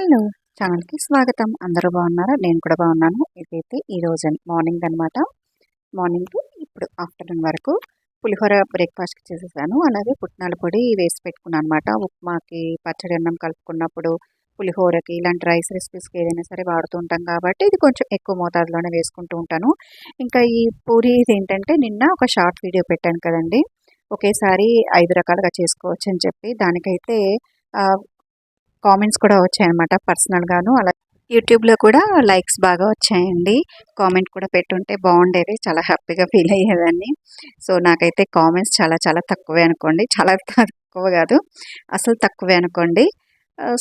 Hello. ఛానల్కి స్వాగతం. అందరూ బాగున్నారా? నేను కూడా బాగున్నాను. ఇదైతే ఈరోజు మార్నింగ్ అనమాట మార్నింగ్ ఇప్పుడు ఆఫ్టర్నూన్ వరకు పులిహోర బ్రేక్ఫాస్ట్కి చేసేసాను. అలాగే పుట్నాల పొడి వేసి పెట్టుకున్నాను అనమాట ఉప్మాకి పచ్చడి అన్నం కలుపుకున్నప్పుడు పులిహోరకి ఇలాంటి రైస్ రెసిపీస్కి ఏదైనా సరే వాడుతూ ఉంటాం కాబట్టి ఇది కొంచెం ఎక్కువ మోతాదులోనే వేసుకుంటూ ఉంటాను. ఇంకా ఈ పూరి ఇది ఏంటంటే నిన్న ఒక షార్ట్ వీడియో పెట్టాను కదండి. ఒకేసారి ఐదు రకాలుగా చేసుకోవచ్చు అని చెప్పి దానికైతే కామెంట్స్ కూడా వచ్చాయన్నమాట పర్సనల్గాను. అలా యూట్యూబ్లో కూడా లైక్స్ బాగా వచ్చాయండి. కామెంట్ కూడా పెట్టుంటే బాగుండేది. చాలా హ్యాపీగా ఫీల్ అయ్యేదాన్ని. సో నాకైతే కామెంట్స్ చాలా చాలా తక్కువే అనుకోండి. చాలా తక్కువ కాదు. అసలు తక్కువే అనుకోండి.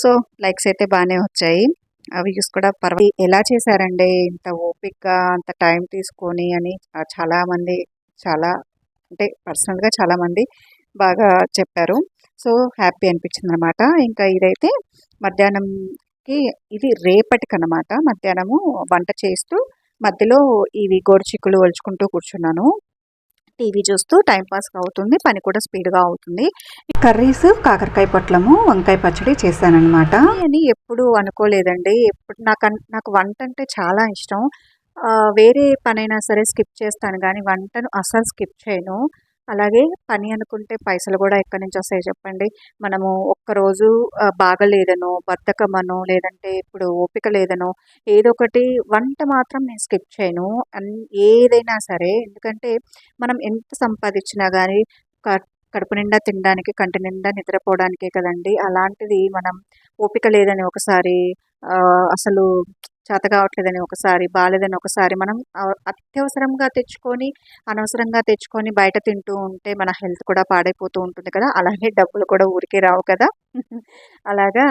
సో లైక్స్ అయితే బాగానే వచ్చాయి. వ్యూస్ కూడా పర్వ ఎలా చేశారండి? ఇంత ఓపిక్గా అంత టైం తీసుకొని అని చాలామంది చాలా అంటే పర్సనల్గా చాలామంది బాగా చెప్పారు. సో హ్యాపీ అనిపించింది అనమాట ఇంకా ఇదైతే మధ్యాహ్నంకి ఇది రేపటికి అనమాట మధ్యాహ్నము వంట చేస్తూ మధ్యలో ఇవి గోరుచిక్కులు ఒలుచుకుంటూ కూర్చున్నాను. టీవీ చూస్తూ టైంపాస్గా అవుతుంది పని కూడా స్పీడ్గా అవుతుంది. కర్రీస్ కాకరకాయ పొట్లము వంకాయ పచ్చడి చేశానమాట అని ఎప్పుడు అనుకోలేదండి. ఎప్పుడు నాకు నాకు వంట అంటే చాలా ఇష్టం. వేరే పనైనా సరే స్కిప్ చేస్తాను కానీ వంటను అస్సలు స్కిప్ చేయను. అలాగే పని అనుకుంటే పైసలు కూడా ఎక్కడి నుంచి వస్తాయి చెప్పండి. మనము ఒక్కరోజు బాగలేదనో బద్ధకమనో లేదంటే ఇప్పుడు ఓపిక లేదనో ఏదో ఒకటి వంట మాత్రం నేను స్కిప్ చేయను. అన్ ఏదైనా సరే ఎందుకంటే మనం ఎంత సంపాదించినా కానీ కడుపు నిండా తినడానికి కంటి నిండా నిద్రపోవడానికే కదండి. అలాంటిది మనం ఓపిక లేదని ఒకసారి అసలు చేత కావట్లేదని ఒకసారి బాగాలేదని ఒకసారి మనం అత్యవసరంగా తెచ్చుకొని అనవసరంగా తెచ్చుకొని బయట తింటూ ఉంటే మన హెల్త్ కూడా పాడైపోతూ ఉంటుంది కదా. అలాగే డబ్బులు కూడా ఊరికే రావు కదా. అలాగా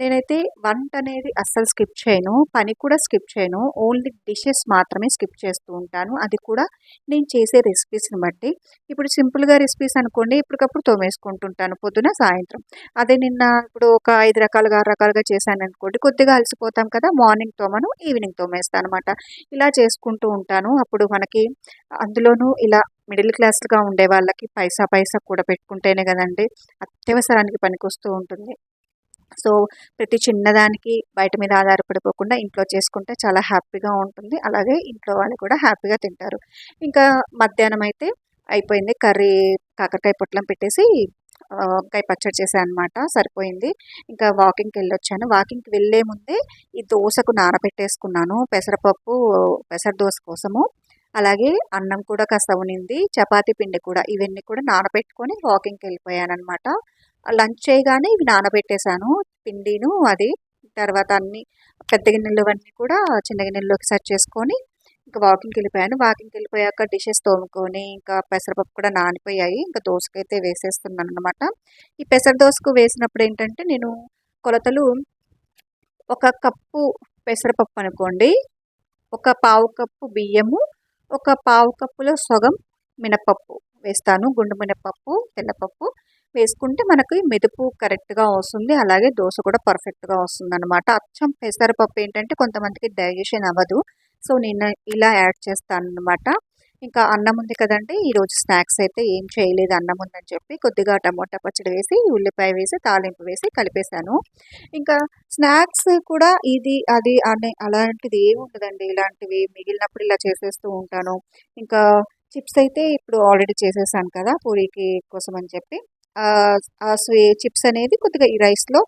నేనైతే వంట అనేది అస్సలు స్కిప్ చేయను పని కూడా స్కిప్ చేయను. ఓన్లీ డిషెస్ మాత్రమే స్కిప్ చేస్తూ ఉంటాను. అది కూడా నేను చేసే రెసిపీస్ని బట్టి. ఇప్పుడు సింపుల్గా రెసిపీస్ అనుకోండి ఇప్పటికప్పుడు తోమేసుకుంటుంటాను పొద్దున సాయంత్రం. అదే నిన్న ఇప్పుడు ఒక ఐదు రకాలుగా ఆరు రకాలుగా చేశాను అనుకోండి కొద్దిగా అలసిపోతాం కదా మార్నింగ్ తోమను ఈవినింగ్ తోమేస్తాను అనమాట ఇలా చేసుకుంటూ ఉంటాను. అప్పుడు మనకి అందులోనూ ఇలా మిడిల్ క్లాస్గా ఉండే వాళ్ళకి పైసా పైసా కూడా పెట్టుకుంటేనే కదండి అత్యవసరానికి పనికొస్తూ ఉంటుంది. సో ప్రతి చిన్నదానికి బయట మీద ఆధారపడిపోకుండా ఇంట్లో చేసుకుంటే చాలా హ్యాపీగా ఉంటుంది. అలాగే ఇంట్లో వాళ్ళు కూడా హ్యాపీగా తింటారు. ఇంకా మధ్యాహ్నం అయితే అయిపోయింది. కర్రీ కాకరకాయ పొట్లం పెట్టేసి వంకాయ పచ్చడి చేశాను అనమాట సరిపోయింది. ఇంకా వాకింగ్కి వెళ్ళొచ్చాను. వాకింగ్కి వెళ్ళే ముందే ఈ దోశకు నానబెట్టేసుకున్నాను. పెసరపప్పు పెసర దోశ కోసము. అలాగే అన్నం కూడా కాస్త ఉనింది. చపాతీ పిండి కూడా. ఇవన్నీ కూడా నానబెట్టుకొని వాకింగ్కి వెళ్ళిపోయాను అనమాట లంచ్ చేయగానే ఇవి నానబెట్టేశాను. పిండిను అది తర్వాత అన్ని పెద్ద గిన్నెలు అన్నీ కూడా చిన్న గిన్నెల్లోకి సెట్ చేసుకొని ఇంకా వాకింగ్కి వెళ్ళిపోయాను. వాకింగ్కి వెళ్ళిపోయాక డిషెస్ తోముకొని ఇంకా పెసరపప్పు కూడా నానిపోయాయి. ఇంకా దోశకైతే వేసేస్తున్నాను అనమాట ఈ పెసర దోశకు వేసినప్పుడు ఏంటంటే నేను కొలతలు ఒక కప్పు పెసరపప్పు అనుకోండి ఒక పావు కప్పు బియ్యము ఒక పావు కప్పులో సగం మినపప్పు వేస్తాను. గుండు మినపప్పు తెల్లపప్పు వేసుకుంటే మనకి మెదుపు కరెక్ట్గా వస్తుంది. అలాగే దోశ కూడా పర్ఫెక్ట్గా వస్తుంది అనమాట అచ్చం పెసరపప్పు ఏంటంటే కొంతమందికి డైజెషన్ అవ్వదు. సో నేను ఇలా యాడ్ చేస్తాను అనమాట ఇంకా అన్నం ఉంది కదండి ఈరోజు స్నాక్స్ అయితే ఏం చేయలేదు అన్నం ఉందని చెప్పి కొద్దిగా టమోటా పచ్చడి వేసి ఉల్లిపాయ వేసి తాలింపు వేసి కలిపేశాను. ఇంకా స్నాక్స్ కూడా ఇది అది అనే అలాంటిది ఏమి ఉండదండి. ఇలాంటివి మిగిలినప్పుడు ఇలా చేసేస్తూ ఉంటాను. ఇంకా చిప్స్ అయితే ఇప్పుడు ఆల్రెడీ చేసేసాను కదా పూరీకి కోసం అని చెప్పి. ఆ స్వీ చిప్స్ అనేది కొద్దిగా ఈ రైస్లో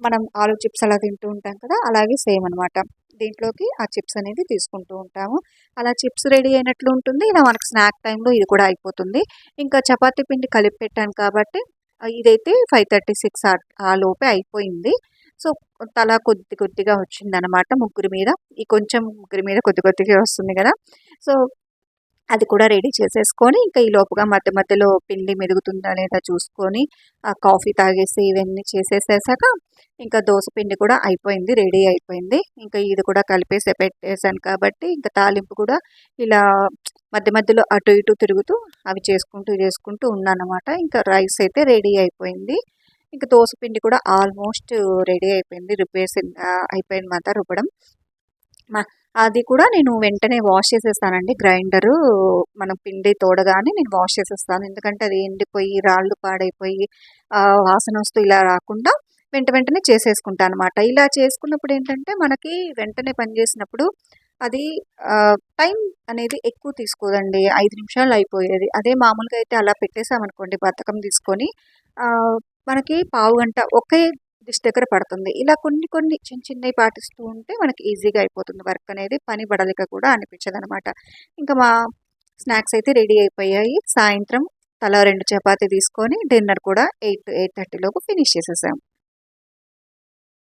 మనం ఆలు చిప్స్ అలా తింటూ ఉంటాం కదా అలాగే సేమ్ అనమాట దీంట్లోకి ఆ చిప్స్ అనేది తీసుకుంటూ ఉంటాము. అలా చిప్స్ రెడీ అయినట్లు ఉంటుంది. ఇలా మనకు స్నాక్ టైంలో ఇది కూడా అయిపోతుంది. ఇంకా చపాతీ పిండి కలిపి పెట్టాను కాబట్టి ఇదైతే ఫైవ్ థర్టీ సిక్స్ ఆ లోపే అయిపోయింది. సో తలా కొద్ది కొద్దిగా వచ్చిందనమాట ముగ్గురి మీద. ఈ కొంచెం ముగ్గురి మీద కొద్ది కొద్దిగా వస్తుంది కదా. సో అది కూడా రెడీ చేసేసుకొని ఇంకా ఈ లోపుగా మధ్య మధ్యలో పిండి మెరుగుతుందా లేదా చూసుకొని ఆ కాఫీ తాగేసి ఇవన్నీ చేసేసేసాక ఇంకా దోశ పిండి కూడా అయిపోయింది రెడీ అయిపోయింది. ఇంకా ఇది కూడా కలిపేసి పెట్టేశాను కాబట్టి ఇంకా తాలింపు కూడా ఇలా మధ్య మధ్యలో అటు ఇటు తిరుగుతూ అవి చేసుకుంటూ చేసుకుంటూ ఉన్నానమాట. ఇంకా రైస్ అయితే రెడీ అయిపోయింది. ఇంకా దోశ పిండి కూడా ఆల్మోస్ట్ రెడీ అయిపోయింది రిపేర్స్ అయిపోయింది మాట రుబ్బడం. మా అది కూడా నేను వెంటనే వాష్ చేసేస్తానండి. గ్రైండరు మనం పిండి తోడగానే నేను వాష్ చేసేస్తాను. ఎందుకంటే అది ఎండిపోయి రాళ్ళు పాడైపోయి వాసన వస్తూ ఇలా రాకుండా వెంట వెంటనే చేసేసుకుంటాను అనమాట ఇలా చేసుకున్నప్పుడు ఏంటంటే మనకి వెంటనే పని చేసినప్పుడు అది టైం అనేది ఎక్కువ తీసుకోదండి. ఐదు నిమిషాలు అయిపోయేది. అదే మామూలుగా అయితే అలా పెట్టేసామనుకోండి బతకం తీసుకొని మనకి పావు గంట ఒకే దగ్గర పడుతుంది. ఇలా కొన్ని కొన్ని చిన్న చిన్నవి పాటిస్తూ ఉంటే మనకి ఈజీగా అయిపోతుంది. వర్క్ అనేది పని బడలిక కూడా అనిపించదు అనమాట ఇంకా మా స్నాక్స్ అయితే రెడీ అయిపోయాయి. సాయంత్రం తల రెండు చపాతీ తీసుకొని డిన్నర్ కూడా ఎయిట్ ఎయిట్ థర్టీలోపు ఫినిష్ చేసేసాం.